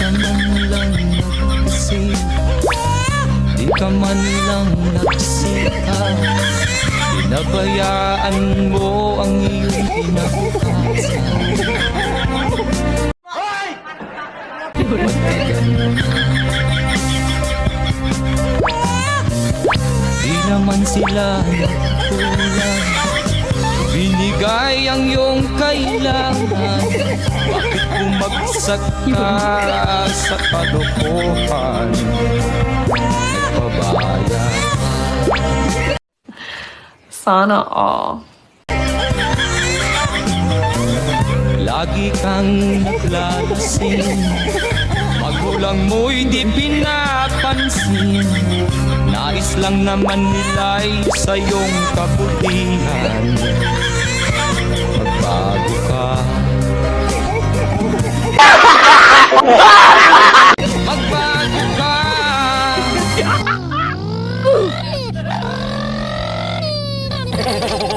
ka man lang nag-isip Di ka man lang nagsita Pinabayaan mo ang iyong ka ganun? Di naman sila nagkulang. Binigay ang iyong kailangan ka sa kalokohan Nagpabaya Sana all. Lagi kang naglalasing Magulang mo'y di pinapansin. Nais lang naman nila'y sa iyong kabutihan Magbago ka